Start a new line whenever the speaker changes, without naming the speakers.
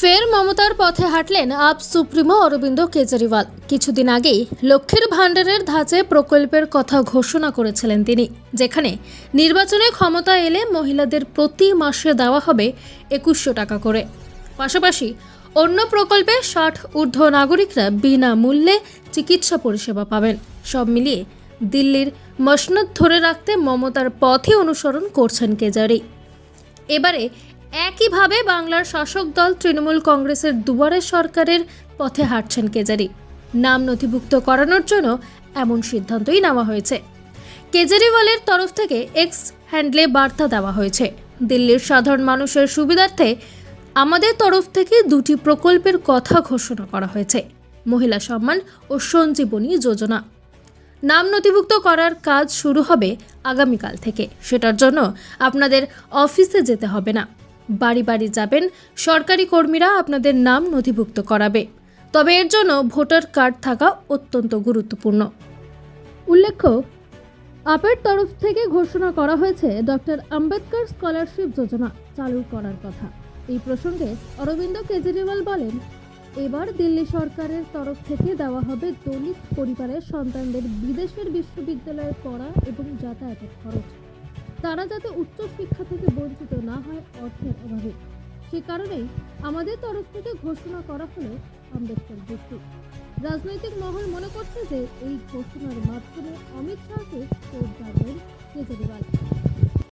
ফের মমতার পথে হাঁটলেন আপ সুপ্রিমো অরবিন্দ কেজরিওয়াল। কিছুদিন আগেই লক্ষ্মীর ভাণ্ডারের ধাঁচে প্রকল্পের কথা ঘোষণা করেছিলেন তিনি, যেখানে নির্বাচনে ক্ষমতা এলে মহিলাদের প্রতি মাসে দেওয়া হবে একুশশো টাকা করে। পাশাপাশি অন্য প্রকল্পে ষাট ঊর্ধ্ব নাগরিকরা বিনামূল্যে চিকিৎসা পরিষেবা পাবেন। সব মিলিয়ে দিল্লির মসনদ ধরে রাখতে মমতার পথই অনুসরণ করছেন কেজারি। এবারে একইভাবে বাংলার শাসক দল তৃণমূল কংগ্রেসের দুয়ারে সরকারের পথে হাঁটছেন কেজারি। নাম নথিভুক্ত করানোর জন্য এমন সিদ্ধান্তই নেওয়া হয়েছে। কেজরিওয়ালের তরফ থেকে এক্স হ্যান্ডলে বার্তা দেওয়া হয়েছে। দিল্লির সাধারণ মানুষের সুবিধার্থে আমাদের তরফ থেকে দুটি প্রকল্পের কথা ঘোষণা করা হয়েছে। মহিলা সম্মান ও সঞ্জীবনী যোজনা। নাম নথিভুক্ত করার কাজ শুরু হবে আগামীকাল থেকে। সেটার জন্য আপনাদের অফিসে যেতে হবে না। বাড়ি বাড়ি যাবেন, সরকারি কর্মীরা আপনাদের নাম নথিভুক্ত করাবে। তবে এর জন্য ভোটার কার্ড থাকা অত্যন্ত গুরুত্বপূর্ণ। উল্লেখ্য, আপের তরফ থেকে ঘোষণা করা হয়েছে ডক্টর আম্বেদকর স্কলারশিপ যোজনা চালু করার কথা। এই প্রসঙ্গে অরবিন্দ কেজরিওয়াল বলেন, এবার দিল্লি সরকারের তরফ থেকে দেওয়া হবে দলিত পরিবারের সন্তানদের বিদেশের বিশ্ববিদ্যালয়ে পড়া এবং যাতায়াতের খরচ। তারা যাতে উচ্চ শিক্ষা থেকে বঞ্চিত না হয় অর্থের অভাবে। সে কারণেই আমাদের তরফ থেকে ঘোষণা করা হলো আম্বেদকর বৃত্তি রাজনৈতিক মহল মনে করছে যে এই ঘোষণার মাধ্যমে অমিত শাহকে কেজরিওয়াল।